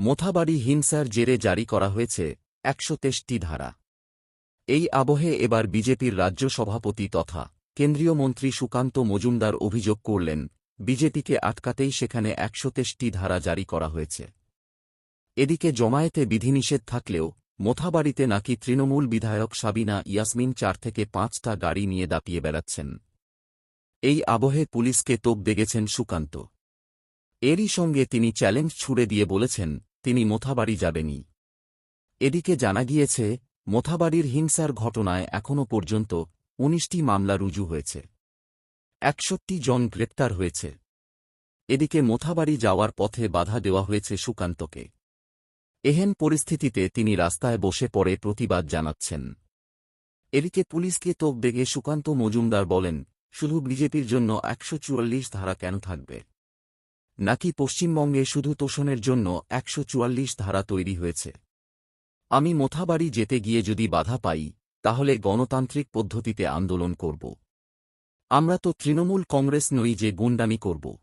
মোথাবাড়ি হিংসার জেরে জারি করা হয়েছে একশো তেষ্টি ধারা। এই আবহে এবার বিজেপির রাজ্য সভাপতি তথা কেন্দ্রীয় মন্ত্রী সুকান্ত মজুমদার অভিযোগ করলেন, বিজেপিকে আটকাতেই সেখানে একশো তেষ্টি ধারা জারি করা হয়েছে। এদিকে জমায়েতে বিধিনিষেধ থাকলেও মোথাবাড়িতে নাকি তৃণমূল বিধায়ক সাবিনা ইয়াসমিন চার থেকে পাঁচটা গাড়ি নিয়ে দাপিয়ে বেড়াচ্ছেন। এই আবহে পুলিশকে তোপ দেগেছেন সুকান্ত। এরই সঙ্গে তিনি চ্যালেঞ্জ ছুড়ে দিয়ে বলেছেন তিনি মোথাবাড়ি যাবেনি এদিকে জানা গিয়েছে, মোথাবাড়ির হিংসার ঘটনায় এখনও পর্যন্ত উনিশটি মামলা রুজু হয়েছে। একষট্টি জন গ্রেপ্তার হয়েছে। এদিকে মোথাবাড়ি যাওয়ার পথে বাধা দেওয়া হয়েছে সুকান্তকে। এহেন পরিস্থিতিতে তিনি রাস্তায় বসে পড়ে প্রতিবাদ জানাচ্ছেন। এদিকে পুলিশকে তোপ বেগে সুকান্ত মজুমদার বলেন, শুধু বিজেপির জন্য একশো চুয়াল্লিশ ধারা কেন থাকবে? নাকি পশ্চিমবঙ্গে শুধু তোষণের জন্য একশো চুয়াল্লিশ ধারা তৈরি হয়েছে? আমি মোথাবাড়ি যেতে গিয়ে যদি বাধা পাই, তাহলে গণতান্ত্রিক পদ্ধতিতে আন্দোলন করব। আমরা তো তৃণমূল কংগ্রেস নই যে গুন্ডামি করব।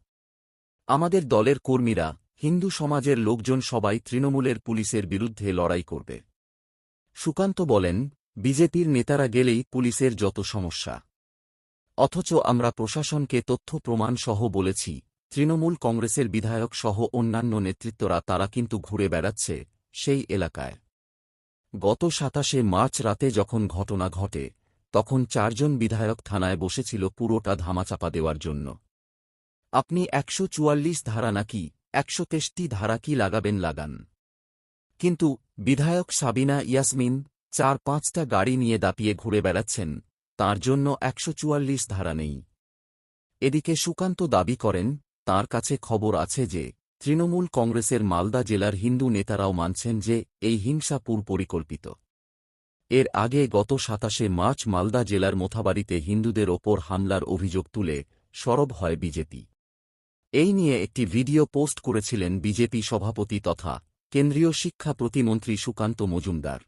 আমাদের দলের কর্মীরা, হিন্দু সমাজের লোকজন সবাই তৃণমূলের পুলিশের বিরুদ্ধে লড়াই করবে। সুকান্ত বলেন, বিজেপির নেতারা গেলেই পুলিশের যত সমস্যা। অথচ আমরা প্রশাসনকে তথ্য প্রমাণ সহ বলেছি তৃণমূল কংগ্রেসের বিধায়ক সহ অন্যান্য নেতৃত্বরা তারা কিন্তু ঘুরে বেড়াচ্ছে সেই এলাকায়। গত সাতাশে মার্চ রাতে যখন ঘটনা ঘটে, তখন চারজন বিধায়ক থানায় বসেছিল পুরোটা ধামাচাপা দেওয়ার জন্য। আপনি একশো চুয়াল্লিশ ধারা নাকি একশো তেষ্টি ধারা কি লাগাবেন, লাগান। কিন্তু বিধায়ক সাবিনা ইয়াসমিন চার পাঁচটা গাড়ি নিয়ে দাপিয়ে ঘুরে বেড়াচ্ছেন, তার জন্য একশো চুয়াল্লিশ ধারা নেই। এদিকে সুকান্ত দাবি করেন তার কাছে খবর আছে যে, তৃণমূল কংগ্রেসের মালদা জেলার হিন্দু নেতারাও মানছেন যে, এই হিংসা পরিকল্পিত এর আগে গত সাতাশে মার্চ মালদা জেলার মোথাবাড়িতে হিন্দুদের ওপর হামলার অভিযোগ তুলে সরব হয় বিজেপি। এই নিয়ে একটি ভিডিও পোস্ট করেছিলেন বিজেপি সভাপতি তথা কেন্দ্রীয় শিক্ষা প্রতিমন্ত্রী সুকান্ত মজুমদার।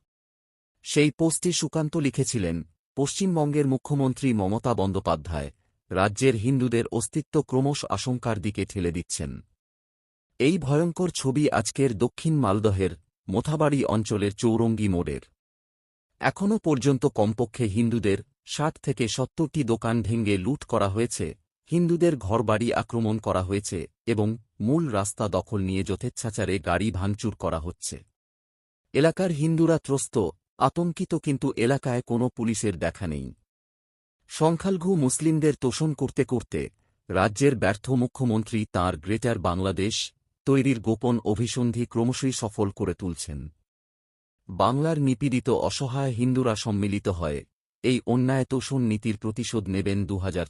সেই পোস্টে সুকান্ত লিখেছিলেন, পশ্চিমবঙ্গের মুখ্যমন্ত্রী মমতা বন্দ্যোপাধ্যায় রাজ্যের হিন্দুদের অস্তিত্ব ক্রমশ আশঙ্কার দিকে ঠেলে দিচ্ছেন। এই ভয়ঙ্কর ছবি আজকের দক্ষিণ মালদহের মোথাবাড়ি অঞ্চলের চৌরঙ্গি মোড়ের। এখনও পর্যন্ত কমপক্ষে হিন্দুদের ষাট থেকে সত্তরটি দোকান ভেঙে লুট করা হয়েছে, হিন্দুদের ঘরবাড়ি আক্রমণ করা হয়েছে এবং মূল রাস্তা দখল নিয়ে যথেচ্ছাচারে গাড়ি ভাঙচুর করা হচ্ছে। এলাকার হিন্দুরা ত্রস্ত, আতঙ্কিত কিন্তু এলাকায় কোনো পুলিশের দেখা নেই। সংখ্যালঘু মুসলিমদের তোষণ করতে করতে রাজ্যের ব্যর্থ মুখ্যমন্ত্রী তাঁর গ্রেটার বাংলাদেশ তৈরির গোপন অভিসন্ধি ক্রমশই সফল করে তুলছেন। বাংলার নিপীড়িত অসহায় হিন্দুরা সম্মিলিত হয় এই অন্যায় তোষণ নীতির প্রতিশোধ নেবেন দু হাজার